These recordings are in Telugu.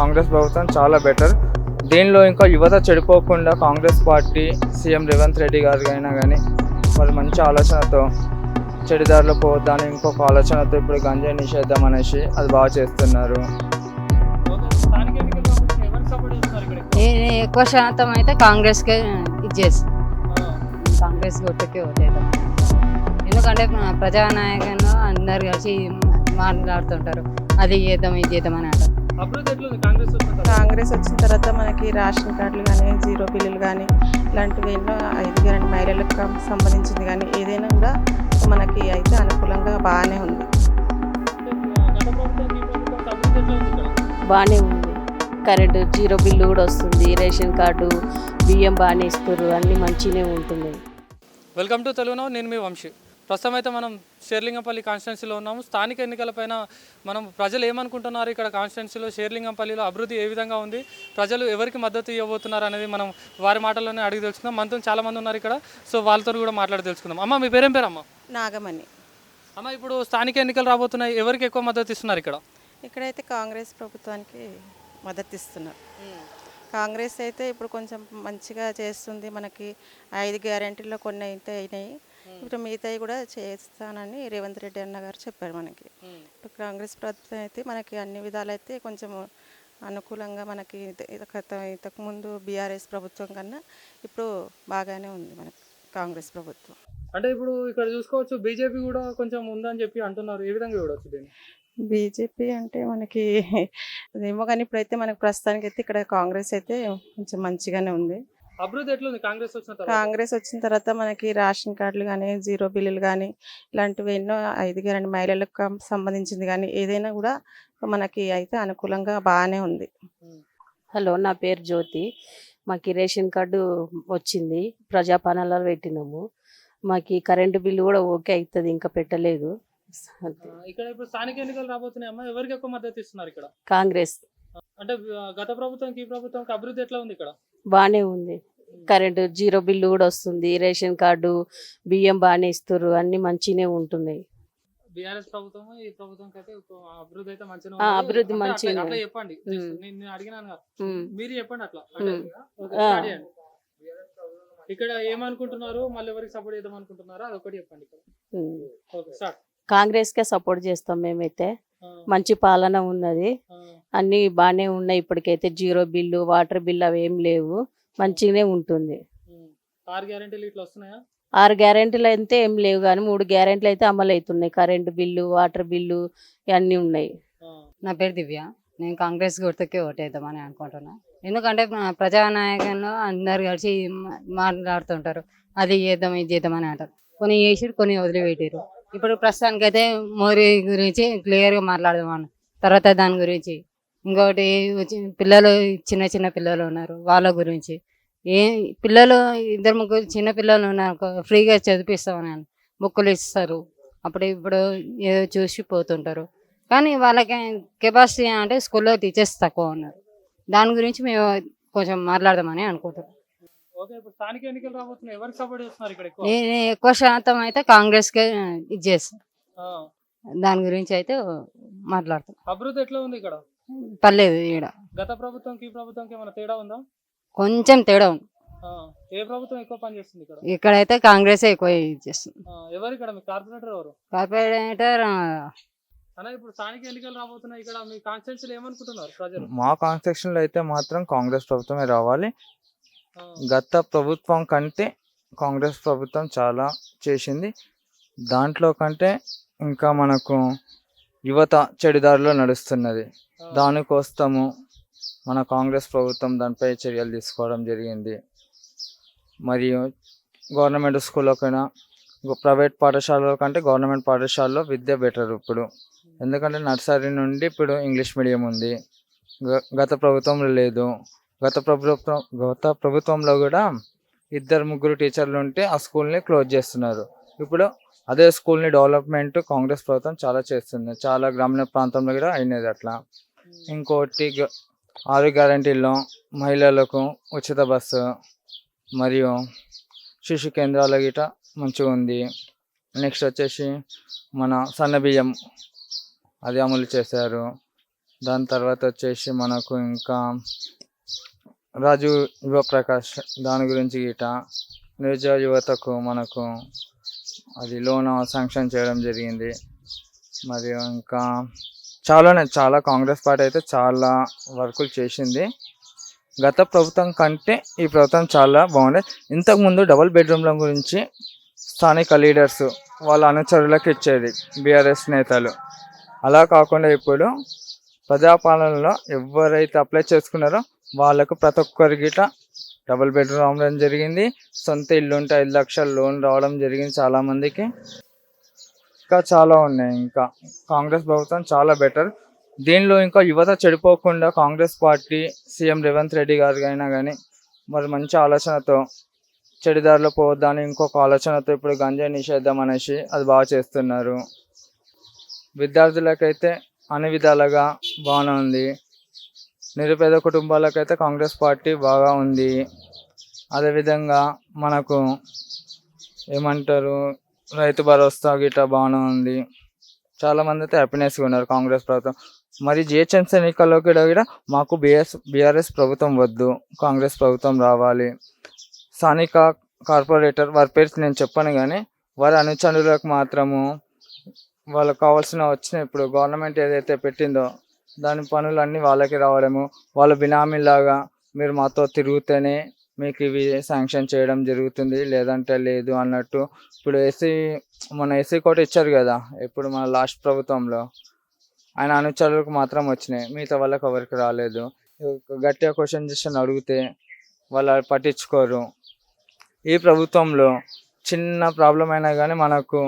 కాంగ్రెస్ ప్రభుత్వం చాలా బెటర్. దీనిలో ఇంకా యువత చెడిపోకుండా Congress party CM Revanth Reddy garu అయినా కానీ వాళ్ళు మంచి ఆలోచనతో చెడుదారిలో పోవద్దని ఇంకొక ఆలోచనతో ఇప్పుడు గంజాయి నిషేధం అనేసి అది బాగా చేస్తున్నారు. ఎక్కువ? నేను ఎక్కువ శాతం అయితే కాంగ్రెస్కే ఇది కాంగ్రెస్ గుర్తుకే ఓటేద్దాం. ఎందుకంటే మన ప్రజానాయకులు అందరు కలిసి మాట్లాడుతుంటారు. అది చేద్దాం ఇది చేద్దాం కాంగ్రెస్ వచ్చిన తర్వాత? కాంగ్రెస్ వచ్చిన తర్వాత మనకి రేషన్ కార్డులు కానీ జీరో బిల్లులు కానీ ఇలాంటివి ఎన్నో ఐదు గ్యారెంటీ మహిళలకు సంబంధించింది కానీ ఏదైనా కూడా మనకి అయితే అనుకూలంగా బాగానే ఉంది. బాగానే ఉంది. కరెంటు జీరో బిల్లు కూడా వస్తుంది రేషన్ కార్డు బియ్యం బాగానే ఇస్తారు అన్నీ మంచిగానే ఉంటున్నాయి. వెల్కమ్ టు తెలుగునో నేను మీ వంశీ. ప్రస్తుతం అయితే మనం షేర్లింగంపల్లి కాన్స్టిట్యున్సీలో ఉన్నాము. స్థానిక ఎన్నికలపైన మనం ప్రజలు ఏమనుకుంటున్నారు? ఇక్కడ కాన్స్టిట్యున్సీలో షేర్లింగంపల్లిలో అభివృద్ధి ఏ విధంగా ఉంది? ప్రజలు ఎవరికి మద్దతు ఇవ్వబోతున్నారు అనేది మనం వారి మాటల్లోనే అడిగి తెలుసుకుందాం. మనతో చాలా మంది ఉన్నారు ఇక్కడ. సో వాళ్ళతో కూడా మాట్లాడి తెలుసుకుందాం. అమ్మ మీ పేరేం పేరు అమ్మ? నాగమణి. అమ్మ ఇప్పుడు స్థానిక ఎన్నికలు రాబోతున్నాయి. ఎవరికి ఎక్కువ మద్దతు ఇస్తున్నారు ఇక్కడ? ఇక్కడైతే కాంగ్రెస్ ప్రభుత్వానికి మద్దతు ఇస్తున్నారు. కాంగ్రెస్ అయితే ఇప్పుడు కొంచెం మంచిగా చేస్తుంది. మనకి ఐదు గ్యారెంటీల్లో కొన్ని అయితే అయినాయి. ఇప్పుడు మిగతాయి కూడా చేస్తానని రేవంత్ రెడ్డి అన్న గారు చెప్పారు మనకి. ఇప్పుడు కాంగ్రెస్ ప్రభుత్వం అయితే మనకి అన్ని విధాలు అయితే కొంచెం అనుకూలంగా మనకి ఇంతకుముందు బీఆర్ఎస్ ప్రభుత్వం కన్నా ఇప్పుడు బాగానే ఉంది మనకి కాంగ్రెస్ ప్రభుత్వం. అంటే ఇప్పుడు ఇక్కడ చూసుకోవచ్చు బీజేపీ కూడా కొంచెం ఉందని చెప్పి అంటున్నారు. ఏ విధంగా చూడవచ్చు దీన్ని? బీజేపీ అంటే మనకి ఏమో కానీ ఇప్పుడైతే మనకి ప్రస్తుతానికి అయితే ఇక్కడ కాంగ్రెస్ అయితే కొంచెం మంచిగానే ఉంది. అభివృద్ధి ఎట్లుంది? కాంగ్రెస్ వచ్చిన తర్వాత? కాంగ్రెస్ వచ్చిన తర్వాత మనకి రేషన్ కార్డులు కానీ జీరో బిల్లులు కానీ ఇలాంటివి ఎన్నో ఐదు గ్యారెంటీ మహిళలకు సంబంధించింది కానీ ఏదైనా కూడా మనకి అయితే అనుకూలంగా బాగానే ఉంది. హలో నా పేరు జ్యోతి. మాకు రేషన్ కార్డు వచ్చింది. ప్రజాపాలనలో పెట్టినాము. మాకు కరెంటు బిల్లు కూడా ఓకే అవుతుంది ఇంకా పెట్టలేదు. ఇక్కడ ఇప్పుడు స్థానిక ఎన్నికలు రాబోతున్నాయి అమ్మా. ఎవరికి ఎక్కువ మద్దతు ఇస్తున్నారు ఇక్కడ? కాంగ్రెస్. అంటే గత ప్రభుత్వం ఈ ప్రభుత్వం అభివృద్ధి ఎట్లా ఉంది ఇక్కడ? బాగానే ఉంది. కరెంటు జీరో బిల్లు కూడా వస్తుంది రేషన్ కార్డు బియ్యం బాగానే ఇస్తారు అన్నీ మంచిగానే ఉంటున్నాయి. బీఆర్ఎస్ ప్రభుత్వం ఈ ప్రభుత్వం అయితే అభివృద్ధి అయితే మంచిగా అభివృద్ధి అట్లా. చెప్పండి. నేను అడిగినాను. మీరు చెప్పండి అట్లా. ఇక్కడ ఏమనుకుంటున్నారు? మళ్ళీ ఎవరికి సపోర్ట్ చేద్దాం అనుకుంటున్నారా అదొకటి చెప్పండి ఇక్కడ. ఉమ్. ఓకే స్టార్ట్ కాంగ్రెస్కే సపోర్ట్ చేస్తాం మేమైతే. మంచి పాలన ఉన్నది. అన్నీ బాగానే ఉన్నాయి. ఇప్పటికైతే జీరో బిల్లు వాటర్ బిల్లు అవి ఏం లేవు. మంచిగానే ఉంటుంది. ఆరు గ్యారెంటీలు ఇట్లా వస్తున్నాయా? ఆరు గ్యారెంటీలు అయితే ఏం లేవు కానీ మూడు గ్యారెంటీలు అయితే అమలు అవుతున్నాయి. కరెంటు బిల్లు వాటర్ బిల్లు ఇవన్నీ ఉన్నాయి. నా పేరు దివ్య. నేను కాంగ్రెస్ గుర్తుకే ఓటేద్దామని అనుకుంటున్నా. ఎందుకంటే ప్రజానాయకులు అందరు కలిసి మాట్లాడుతుంటారు. అది చేద్దాం ఇది చేద్దాం అని అంటారు. కొన్ని చేసిరు కొన్ని వదిలిపెట్టారు. ఇప్పుడు ప్రస్తుతానికి అయితే మోరీ గురించి క్లియర్గా మాట్లాడదాం తర్వాత దాని గురించి. ఇంకోటి వచ్చి పిల్లలు చిన్న చిన్న పిల్లలు ఉన్నారు. వాళ్ళ గురించి. ఏ పిల్లలు ఇద్దరు ముగ్గురు చిన్న పిల్లలు ఉన్నారు అనుకో, ఫ్రీగా చదివిస్తామని బుక్కులు ఇస్తారు. అప్పుడు ఇప్పుడు ఏదో చూసి పోతుంటారు. కానీ వాళ్ళకి కెపాసిటీ అంటే స్కూల్లో టీచర్స్ తక్కువ ఉన్నారు. దాని గురించి మేము కొంచెం మాట్లాడదామని అనుకుంటున్నాం. ఇక్కడ నేను ఎక్కువ శాతం అయితే కాంగ్రెస్కే ఇది చేస్తాను ఆ, దాని గురించి అయితే మాట్లాడతాం. అభివృద్ధి ఎట్లా ఉంది ఇక్కడ? పర్లేదు ఈడ. గత ప్రభుత్వంకి ఈ ప్రభుత్వంకి ఏమైనా తేడా ఉందా? కొంచెం తేడా ఉంది. ఆ, ఏ ప్రభుత్వం ఎక్కువ పని చేస్తుంది ఇక్కడ? ఇక్కడైతే కాంగ్రెస్ ఎక్కువ చేస్తుంది. ఎవరు ఇక్కడ? మీ కార్పొరేటర్ ఎవరు? కార్పొరేటర్ అన్న ఇప్పుడు స్థానిక ఎన్నికలు రాబోతున్నాయి ఇక్కడ. మీ కాన్స్టిట్యూన్సీలో ఏమనుకుంటున్నారు ప్రజలు? మా కాన్స్టిట్యూషన్లో అయితే మాత్రం కాంగ్రెస్ ప్రభుత్వమే రావాలి. గత ప్రభుత్వం కంటే కాంగ్రెస్ ప్రభుత్వం చాలా చేసింది. దాంట్లో కంటే ఇంకా మనకు యువత చెడుదారిలో నడుస్తున్నది. దానికోసము మన కాంగ్రెస్ ప్రభుత్వం దానిపై చర్యలు తీసుకోవడం జరిగింది. మరియు గవర్నమెంట్ స్కూల్లో కన్నా ప్రైవేట్ పాఠశాలలో కంటే గవర్నమెంట్ పాఠశాలలో విద్య బెటర్ ఇప్పుడు. ఎందుకంటే నర్సరీ నుండి ఇప్పుడు ఇంగ్లీష్ మీడియం ఉంది. గ- గత ప్రభుత్వంలో లేదు. గత ప్రభుత్వం గత ప్రభుత్వంలో కూడా ఇద్దరు ముగ్గురు టీచర్లు ఉంటే ఆ స్కూల్ని క్లోజ్ చేస్తున్నారు. ఇప్పుడు అదే స్కూల్ని డెవలప్మెంట్ కాంగ్రెస్ ప్రభుత్వం చాలా చేస్తుంది. చాలా గ్రామీణ ప్రాంతంలో కూడా అయినది అట్లా. ఇంకోటి గ- ఆరు గ్యారంటీల్లో మహిళలకు ఉచిత బస్సు మరియు శిశు కేంద్రాల గిట మంచిగా ఉంది. నెక్స్ట్ వచ్చేసి మన సన్న బియ్యం అది అమలు చేశారు. దాని తర్వాత వచ్చేసి మనకు ఇంకా రాజు యువ ప్రకాష్ దాని గురించి గిట నిరుద్యోగ యువతకు మనకు అది లోన్ శాంక్షన్ చేయడం జరిగింది. మరియు ఇంకా చాలానే చాలా కాంగ్రెస్ పార్టీ అయితే చాలా వర్కులు చేసింది. గత ప్రభుత్వం కంటే ఈ ప్రభుత్వం చాలా బాగుంది. ఇంతకుముందు డబుల్ బెడ్రూమ్ల గురించి స్థానిక లీడర్స్ వాళ్ళ అనుచరులకు ఇచ్చేది బీఆర్ఎస్ నేతలు. అలా కాకుండా ఇప్పుడు ప్రజాపాలనలో ఎవరైతే అప్లై చేసుకున్నారో వాళ్ళకు ప్రతి ఒక్కరి గిట డబుల్ బెడ్రూమ్ రావడం జరిగింది. సొంత ఇల్లు ఉంటే ఐదు లక్షల లోన్ రావడం జరిగింది చాలామందికి. ఇంకా చాలా ఉన్నాయి. ఇంకా కాంగ్రెస్ ప్రభుత్వం చాలా బెటర్ దీనిలో ఇంకా యువత చెడిపోకుండా Congress party CM Revanth Reddy garu అయినా కానీ మరి మంచి ఆలోచనతో చెడిదారిలో పోవద్దని ఇంకొక ఆలోచనతో ఇప్పుడు గంజాయి నిషేధం అనేసి అది బాగా చేస్తున్నారు. విద్యార్థులకైతే అన్ని విధాలుగా బాగానే ఉంది. నిరుపేద కుటుంబాలకైతే కాంగ్రెస్ పార్టీ బాగా ఉంది. అదేవిధంగా మనకు ఏమంటారు? రైతు భరోసా గిట్ట బాగానే ఉంది. చాలా మంది అయితే హ్యాపీనెస్గా ఉన్నారు కాంగ్రెస్ ప్రభుత్వం. మరి జిహెచ్ఎంసీ ఎన్నికల్లో కూడా కూడా మాకు బిఎస్ బీఆర్ఎస్ ప్రభుత్వం వద్దు. కాంగ్రెస్ ప్రభుత్వం రావాలి. స్థానిక కార్పొరేటర్ వారి పేరు నేను చెప్పను కానీ వారి అనుచరులకు మాత్రము వాళ్ళకి కావాల్సిన వచ్చిన ఇప్పుడు గవర్నమెంట్ ఏదైతే పెట్టిందో దాని పనులన్నీ వాళ్ళకి రావడము వాళ్ళ బినామీలాగా మీరు మాతో తిరుగుతేనే మీకు ఇవి శాంక్షన్ చేయడం జరుగుతుంది లేదంటే లేదు అన్నట్టు. ఇప్పుడు ఏసీ మన ఏసీ కోట ఇచ్చారు కదా ఇప్పుడు మన లాస్ట్ ప్రభుత్వంలో. ఆయన అనుచరులకు మాత్రం వచ్చినాయి మిగతా వాళ్ళకి ఎవరికి రాలేదు. గట్టిగా క్వశ్చన్ చేసి అడిగితే వాళ్ళు పట్టించుకోరు. ఈ ప్రభుత్వంలో చిన్న ప్రాబ్లం అయినా కానీ మనకు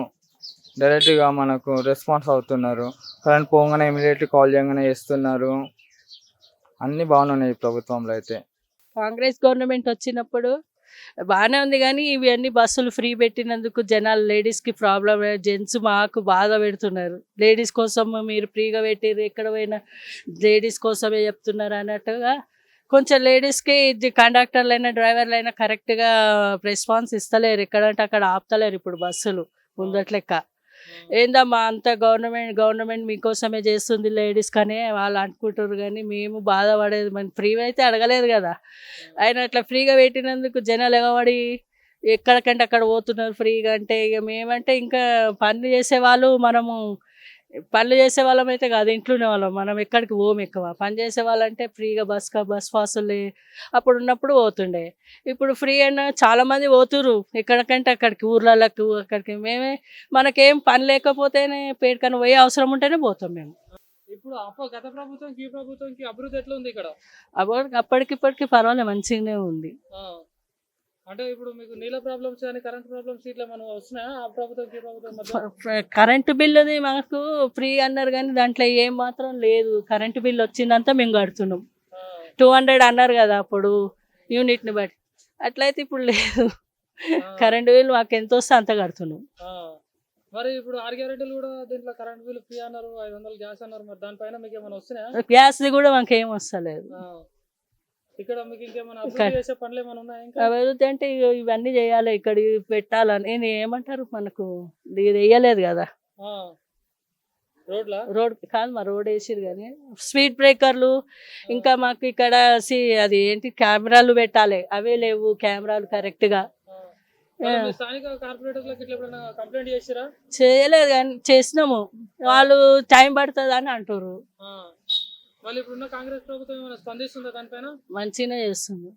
డైరెక్ట్గా మనకు రెస్పాన్స్ అవుతున్నారు. కరెంట్ పోగానే ఇమీడియట్లీ కాల్ చేయగానే చేస్తున్నారు. అన్నీ బాగున్నాయి ఈ ప్రభుత్వంలో అయితే. కాంగ్రెస్ గవర్నమెంట్ వచ్చినప్పుడు బాగానే ఉంది కానీ ఇవన్నీ బస్సులు ఫ్రీ పెట్టినందుకు జనాలు లేడీస్కి ప్రాబ్లం జెంట్స్ మాకు బాధ పెడుతున్నారు. లేడీస్ కోసం మీరు ఫ్రీగా పెట్టిర్రు ఎక్కడ పోయినా లేడీస్ కోసమే చెప్తున్నారు అన్నట్టుగా కొంచెం లేడీస్కి ఇది కండక్టర్లైనా డ్రైవర్లైనా డ్రైవర్లు అయినా కరెక్ట్గా రెస్పాన్స్ ఇస్తలేరు. ఎక్కడంటే అక్కడ ఆపుతలేరు ఇప్పుడు బస్సులు ముందట్లెక్క. ఏందమ్మా అంత గవర్నమెంట్ గవర్నమెంట్ మీకోసమే చేస్తుంది లేడీస్ కానీ వాళ్ళు అనుకుంటారు కానీ మేము బాధపడేది మన ఫ్రీ అయితే అడగలేదు కదా. ఆయన అట్లా ఫ్రీగా పెట్టినందుకు జనాలు ఎగబడి ఎక్కడికంటే అక్కడ పోతున్నారు ఫ్రీగా అంటే ఇక మేమంటే ఇంకా పనులు చేసే వాళ్ళు మనము పనులు చేసే వాళ్ళం అయితే కాదు ఇంట్లోనే వాళ్ళం. మనం ఎక్కడికి పోము ఎక్కువ. పని చేసే వాళ్ళంటే ఫ్రీగా బస్ బస్ పాసులు అప్పుడు ఉన్నప్పుడు పోతుండే. ఇప్పుడు ఫ్రీ అయినా చాలా మంది పోతురు ఎక్కడికంటే అక్కడికి ఊర్లలకు అక్కడికి. మేమే మనకేం పని లేకపోతేనే పేరుకని పోయే అవసరం ఉంటేనే పోతాం మేము. ఇప్పుడు గత ప్రభుత్వంకి ఈ ప్రభుత్వంకి అభివృద్ధి ఎట్లా ఉంది ఇక్కడ? అప్పటికి అప్పటికిప్పటికి పర్వాలేదు మంచిగానే ఉంది. అంటే ఇప్పుడు మీకు నీళ్ళ ప్రాబ్లమ్స్ కానీ కరెంట్ ప్రాబ్లమ్స్ ఇట్లా మనం వస్తున్నాయా? ఆ ప్రభుత్వంకి ఈ ప్రభుత్వం మధ్య? కరెంటు బిల్లుది మనకు ఫ్రీ అన్నారు కానీ దాంట్లో ఏం మాత్రం లేదు. కరెంటు బిల్లు వచ్చిందంతా మేము కడుతున్నాం. ఆ. టూ హండ్రెడ్ అన్నారు కదా అప్పుడు యూనిట్ని బట్టి. అట్లయితే ఇప్పుడు లేదు. ఆ. కరెంటు బిల్లు మాకు ఎంత వస్తే అంత కడుతున్నాం. ఆ. మరి ఇప్పుడు ఆరు గ్యారెంటీలు కూడా దీంట్లో కరెంట్ బిల్ ఫ్రీ అన్నారు ఐదు వందలు గ్యాస్ అన్నారు మరి దానిపైన మీకు ఏమైనా వస్తున్నాయా? గ్యాస్ది కూడా మాకు ఏం వస్తలేదు. ఆ. ఇక్కడ మీకు ఇంకేమైనా ఇక్కడ- అభివృద్ధి చేసే పనులు ఏమైనా ఉన్నాయా ఇంకా? అభివృద్ధి అంటే ఇగో ఇవన్నీ చేయాలి ఇక్కడ ఇవి పెట్టాలని. నేను ఏమంటారు? మనకు ఇది వేయలేదు కదా. ఆ. రోడ్లా? రోడ్ కాదు మా రోడ్ వేసిరు కానీ. స్పీడ్ బ్రేకర్లు ఇంకా మాకు ఇక్కడ సి అది ఏంటి కెమెరాలు పెట్టాలి. అవే లేవు కెమెరాలు కరెక్ట్గా ఆ. మరి మీ స్థానిక కార్పొరేటర్లకు ఇట్లా ఎప్పుడైనా కంప్లైంట్ చేసిరా? చేయలేదు కానీ చేసినాము. వాళ్ళు టైం పడుతుంది అని అంటారు ఆ. మళ్ళీ ఇప్పుడున్న కాంగ్రెస్ ప్రభుత్వం ఏమైనా స్పందిస్తుందా దానిపైన? మంచిగా చేస్తుందా?